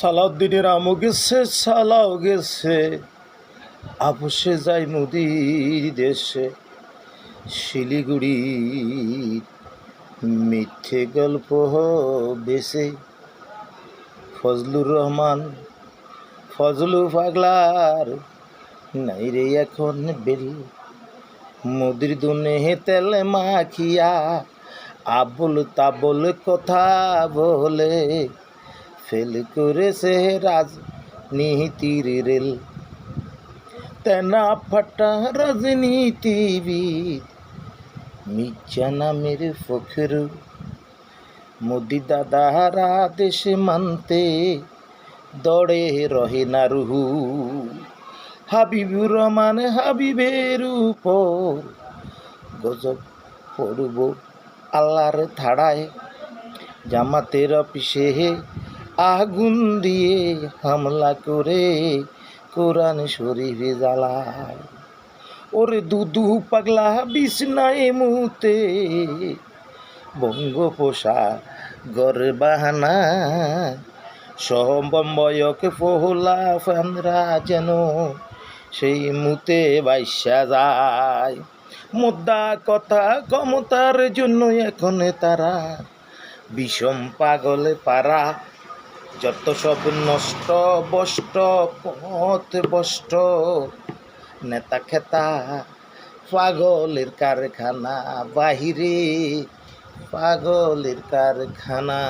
সালাউদ্দিনের আমও গেছে, সালাও গেছে। আপসে যাই নদীর দেশে। শিলিগুড়ি মিথ্যে গল্প বেশে। ফজলুর রহমান, ফজলু পাগলার নাই রে এখন বেল। মুদির দুনে তেল মাখিয়া আবল তাবল কথা বলে। ফেল করেছে রাজনীতির রেল। তেনা ফাটা রাজনীতিবিদ মির্জা নামের ফখরু। মোদি দাদারা দেশে মানতে দড়ে রহে না রুহু। হাবিবুর রহমান হাবিবের উপর গজব পড়ব আল্লাহর থাড়ায়। জামাতের অফিসে আগুন দিয়ে হামলা করে কোরআন শরীফে জ্বালায়। ওরে দুদু পাগলা বিছনায় মুতে বঙ্গোপসা গর বাহানা, সম্বয়ক ফোহলা ফান্দ্রা যেন সেই মুতে বাইসা যায়। মুদ্রা কথা ক্ষমতার জন্য এখন তারা বিষম পাগলে পারা যত সব নষ্ট বষ্ট পথ বষ্ট নেতা খেতা পাগলের কারখানা বাহিরে পাগলের কারখানা।